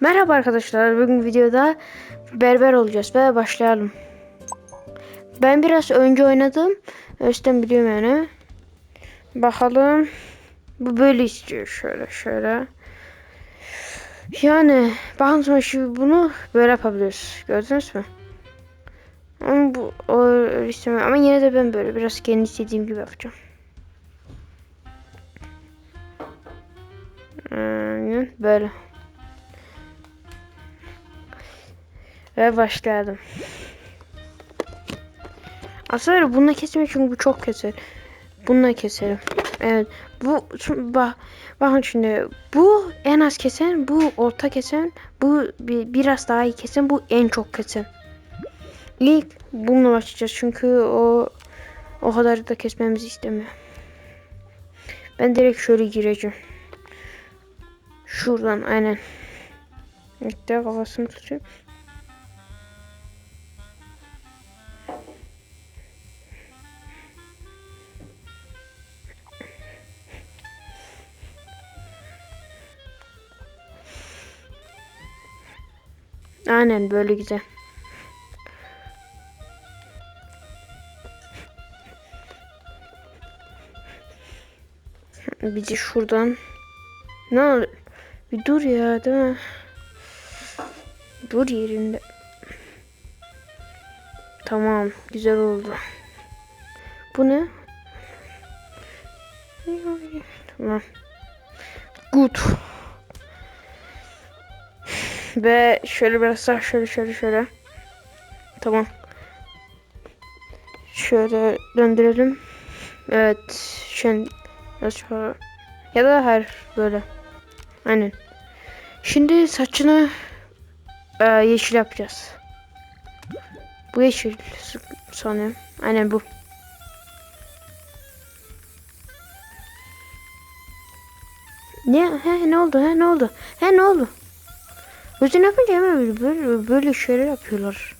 Merhaba arkadaşlar. Bugün videoda berber olacağız ve başlayalım. Ben biraz önce oynadım. Üstten biliyorum yani. Bakalım. Bu böyle istiyor. Şöyle şöyle. Yani bakın sonra şimdi bunu böyle yapabiliriz. Gördünüz mü? Ama bu o istemiyorum. Ama yine de ben böyle biraz kendi istediğim gibi yapacağım. Aynen böyle. Ve başladım. Aslında bununla kesme çünkü bu çok keser. Bununla keserim. Evet. Bu bak bakın şimdi bu en az kesen, bu orta kesen, bu bi- biraz daha iyi kesen, bu en çok kesen. İlk bununla başlayacağız çünkü o o kadar da kesmemizi istemiyor. Ben direkt şöyle gireceğim. Şuradan aynen. İşte kafasını tutuyor. Aynen böyle güzel. De şuradan. Ne olur? Bir dur ya değil mi? Dur yerinde. Tamam güzel oldu. Bu ne? Tamam. Good. Ve şöyle biraz daha şöyle şöyle şöyle. Tamam. Şöyle döndürelim. Evet. Şöyle biraz şöyle. Ya da her böyle. Aynen. Şimdi saçını e, yeşil yapacağız. Bu yeşil sanıyorum. Aynen bu. Ne? He ne oldu? He ne oldu? He ne oldu? Gözün yapınca hemen böyle, böyle, şeyler yapıyorlar.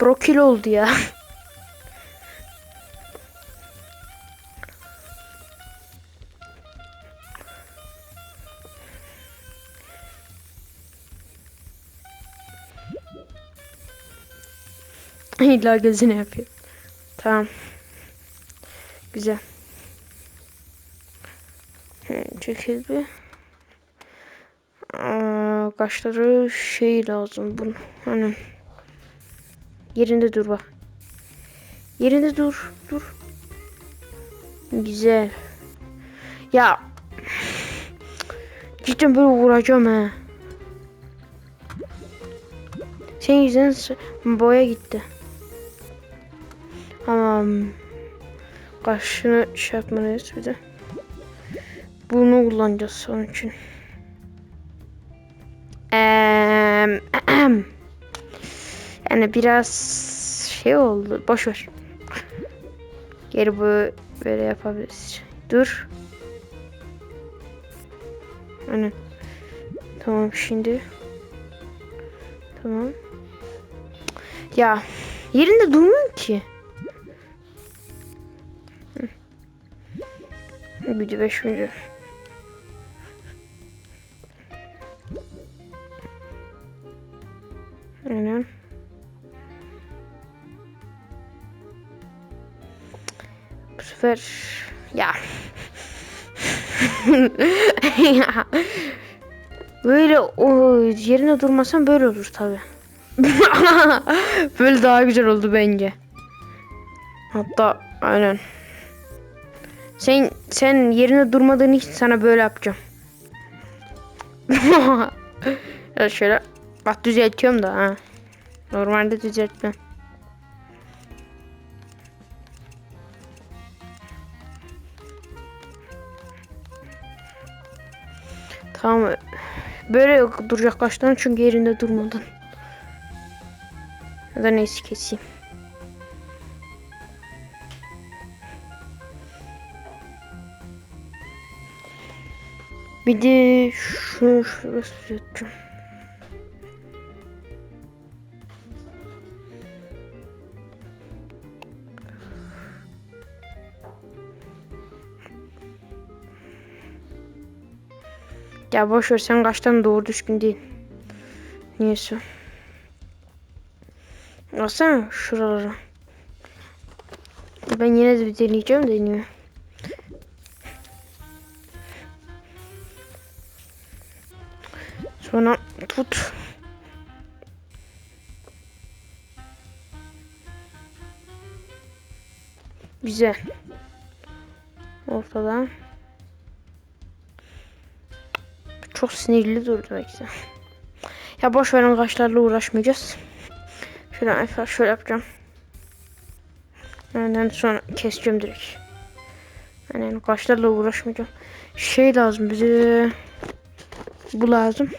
Brokil oldu ya. İlla gözünü yapıyor. Tamam. Güzel. Çekil bir. Kaşları şey lazım bunun. Hani yerinde dur bak. Yerinde dur. Dur. Güzel. Ya cidden böyle vuracağım ha. Senin yüzünden boya gitti. Tamam. Kaşını şey yapmalıyız bir de. Bunu kullanacağız onun için. Yani biraz şey oldu. Boş ver. Geri bu böyle yapabiliriz. Dur. Aynen. Tamam şimdi. Tamam. Ya yerinde durmuyor ki. De beş milyon. Aynen. Bu sefer ya. ya. Böyle o yerine durmasan böyle olur tabi. böyle daha güzel oldu bence. Hatta aynen. Sen sen yerine durmadığın için sana böyle yapacağım. ya şöyle bak düzeltiyorum da ha. Normalde düzeltmem. Tamam. Böyle duracak kaşların çünkü yerinde durmadın. Ya da neyse keseyim. Bir de şunu şurası düzelteceğim. Ya boş ver sen kaçtan doğru düzgün değil. Niyeyse. Baksana şuralara. Ben yine de bir deneyeceğim deniyor. Sonra tut. Güzel. Ortadan. Çok sinirli durdu belki de. Ya boş verin kaşlarla uğraşmayacağız. Şöyle şöyle yapacağım. Ondan sonra keseceğim direkt. Yani kaşlarla uğraşmayacağım. Şey lazım bize. Bu lazım.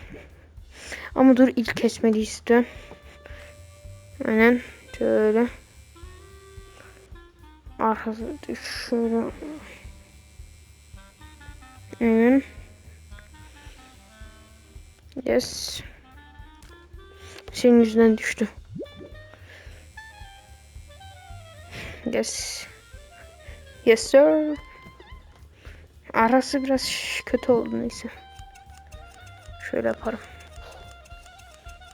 Ama dur ilk kesmeliyiz istiyorum. Aynen şöyle. Arkası şöyle. Aynen. Yes. Senin yüzünden düştü. Yes. Yes sir. Arası biraz kötü oldu neyse. Şöyle yaparım.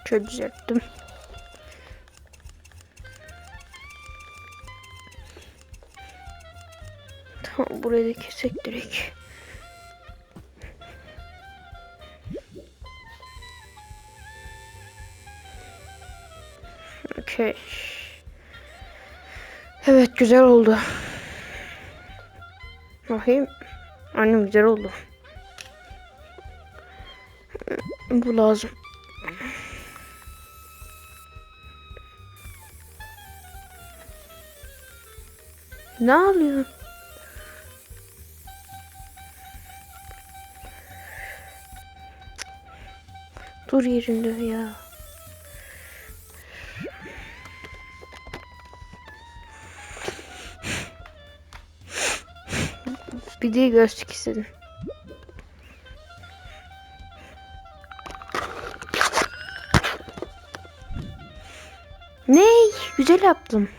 Şöyle düzelttim. Tamam burayı da kesek direkt. Okey. Evet güzel oldu. Bakayım. Annem güzel oldu. Bu lazım. Ne alıyor? Dur yerinde ya. Bir de göstermek istedim. Ney? Güzel yaptım.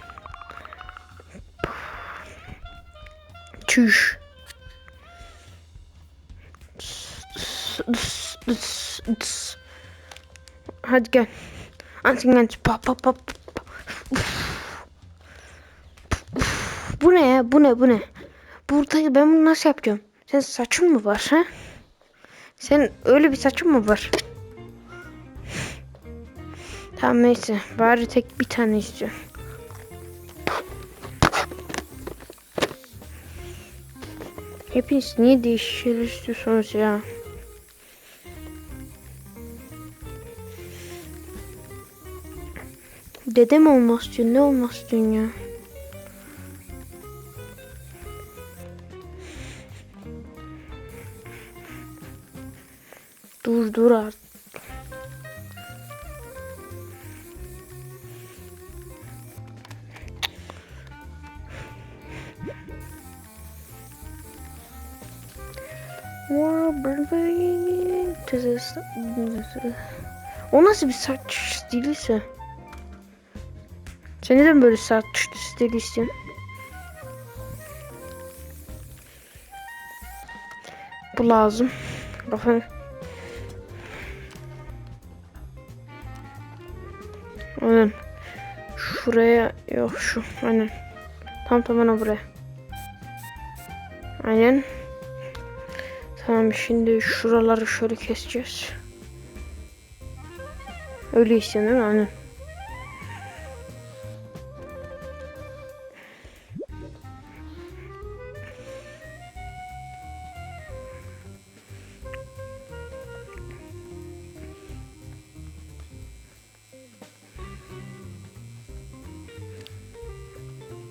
Çüş. Hadi gel. Antin gel. Pa pa pa. pa. Bu ne ya? Bu ne? Bu ne? Burada ben bunu nasıl yapacağım? Sen saçın mı var ha? Sen öyle bir saçın mı var? Tamam neyse. Bari tek bir tane istiyorum. Hepiniz niye değişir istiyorsunuz ya? Dedem olmaz diyor. Ne olmaz diyorsun ya? Dur dur artık. O nasıl bir saç stiliyse? Sen neden böyle saç stili istiyorsun? Bu lazım. Bakın. Aynen. Şuraya yok şu. Aynen. Tam tamına buraya. Aynen. Tamam şimdi şuraları şöyle keseceğiz. Öyle istiyorsun değil mi? Aynen.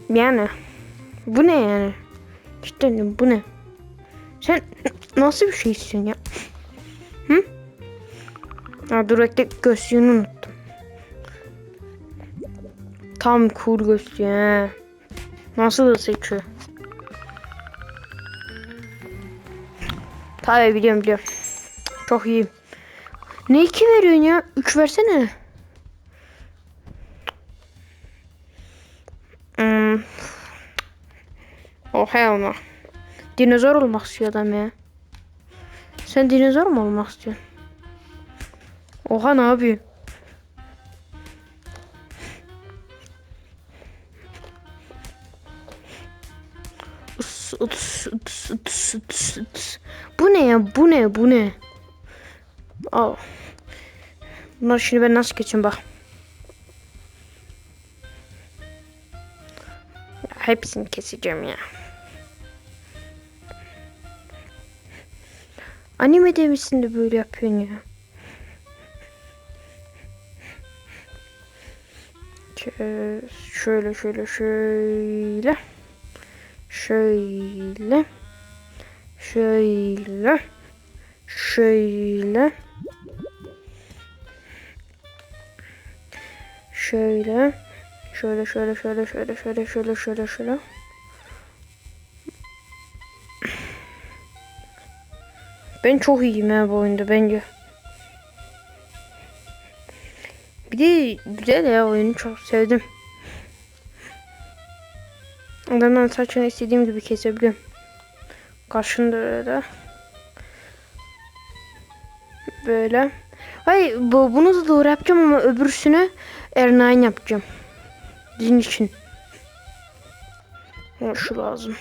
Yani bu ne yani? Cidden bu ne? Sen nasıl bir şey istiyorsun ya? Hı? Ha, dur bekle gözlüğünü unuttum. Tam cool gözlüğü he. Nasıl da seçiyor? Tabii biliyorum biliyorum. Çok iyi. Ne iki veriyorsun ya? Üç versene. Oh hell no. Dinozor olmak istiyor adam ya. Sen dinozor mu olmak istiyorsun? Oha ne yapıyor? Bu ne ya? Bu ne? Bu ne? Al. Bunları şimdi ben nasıl geçeyim bak. Hepsini keseceğim ya. Anime demişsin de böyle yapıyorsun ya. Şö- Şöyle şöyle şöyle. Şöyle. Şöyle. Şöyle. Şöyle. Şöyle şöyle şöyle şöyle şöyle şöyle şöyle şöyle. Ben çok iyiyim ha bu oyunda bence. Bir de güzel ya oyunu çok sevdim. Adamın saçını istediğim gibi kesebiliyorum. Karşında öyle. Böyle. Hayır bu, bunu da doğru yapacağım ama öbürsünü Ernain yapacağım. Din için. Şu lazım.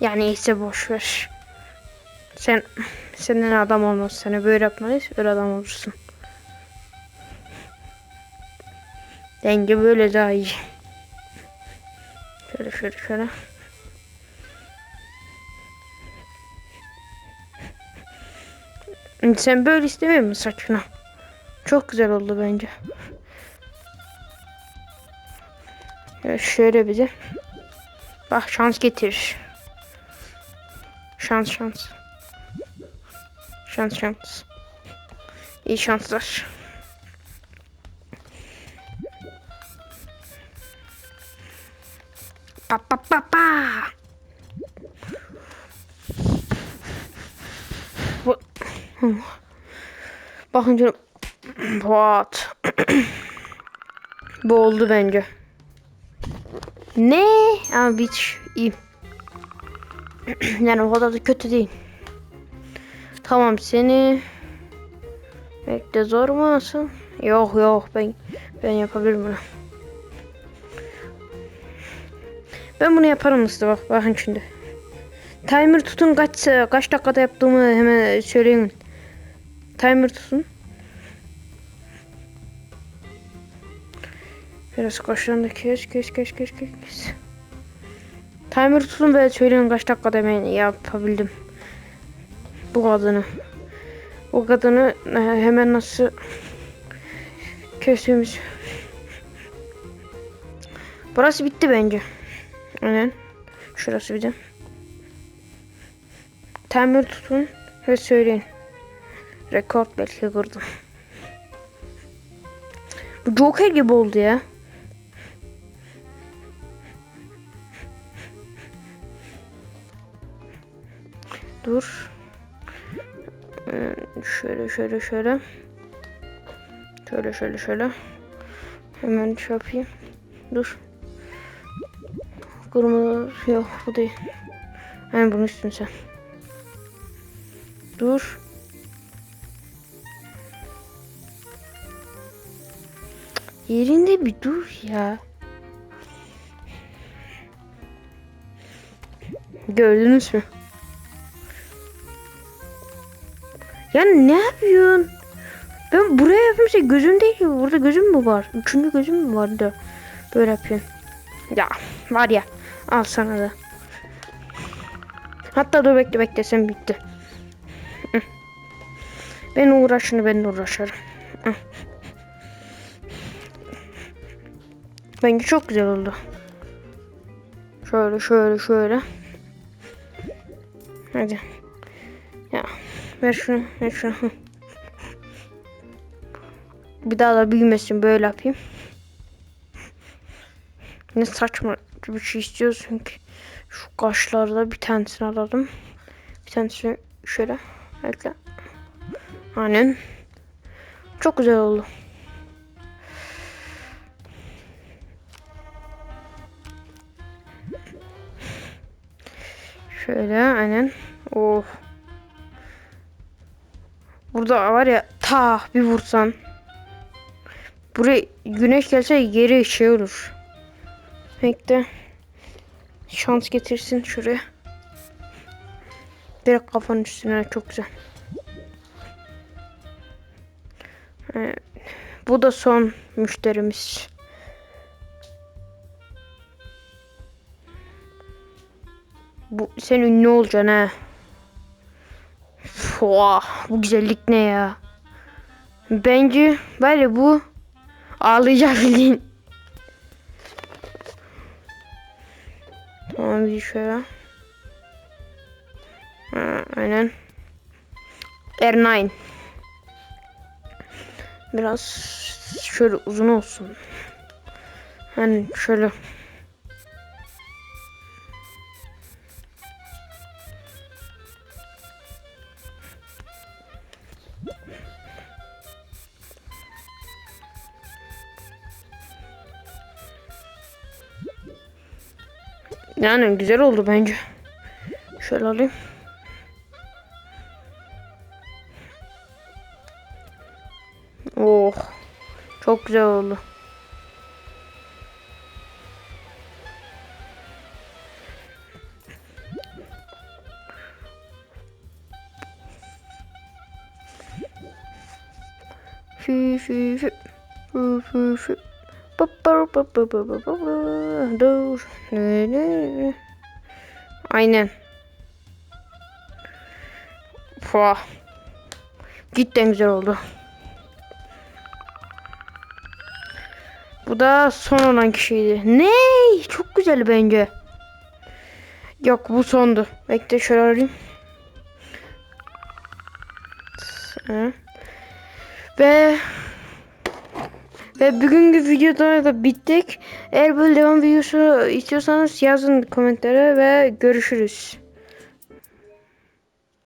Yani iyisi boş ver. Sen senin adam olmaz. Seni böyle yapmalıyız. Öyle adam olursun. Denge böyle daha iyi. Şöyle şöyle şöyle. Sen böyle istemiyor musun saçını? Çok güzel oldu bence. Ya şöyle bir de. Bak şans getirir. Şans şans. Şans şans. İyi şanslar. Pa pa pa pa. Bakın canım. What? Bu oldu bence. Ne? Ama hiç iyi. yani o kadar da kötü değil. Tamam seni Bekle zor mu nasıl? Yok yok ben ben yapabilirim bunu. Ben bunu yaparım Mustafa bak bakın şimdi. Timer tutun kaç kaç dakikada yaptığımı hemen söyleyin. Timer tutun. Biraz kaşlarını kes kes kes kes kes. Timer tutun ve söyleyin kaç dakikada hemen yapabildim. Bu kadını. Bu kadını e, hemen nasıl kestiğimiz. Burası bitti bence. Aynen. Şurası bir de. Timer tutun ve söyleyin. Rekord belki kırdım. Bu Joker gibi oldu ya. Dur. Ee, Şöyle şöyle şöyle. Şöyle şöyle şöyle. Hemen şey yapayım. Dur. Kırmızı yok bu değil. Hemen bunu üstün sen. Dur. Yerinde bir dur ya. Gördünüz mü? Ya ne yapıyorsun? Ben buraya yapmışım gözüm değil. Burada gözüm mü var? Üçüncü gözüm mü vardı? Böyle yapıyorsun. Ya var ya. Al sana da. Hatta dur bekle bekle sen bitti. Ben uğraşını ben uğraşırım. Bence çok güzel oldu. Şöyle şöyle şöyle. Hadi. Ya Ver şunu. Ver şunu. Bir daha da büyümesin böyle yapayım. Ne saçma bir şey istiyoruz çünkü. Şu kaşlarda bir tanesini alalım. Bir tanesini şöyle. Bekle. Aynen. Çok güzel oldu. Şöyle aynen. Oh. Burada var ya ta bir vursan. Buraya güneş gelse geri şey olur. Bekle. Şans getirsin şuraya. Direkt kafanın üstüne çok güzel. Ee, bu da son müşterimiz. Bu sen ünlü olacaksın ha. Fuah, bu güzellik ne ya? Bence ya bu ağlayacak bildiğin. Tamam bir şöyle. Ha, aynen. R9. Biraz şöyle uzun olsun. Hani şöyle. Yani güzel oldu bence. Şöyle alayım. Oh. Çok güzel oldu. Fü fü fü. Fü fü fü. Pa pa pa pa pa pa. Dur. Ne ne. Aynen. Fuah. Cidden güzel oldu. Bu da son olan kişiydi. Ne? Çok güzel bence. Yok bu sondu. Bekle şöyle arayayım. Ve ve bugünkü videoda da bittik. Eğer böyle devam videosu istiyorsanız yazın komentlere ve görüşürüz.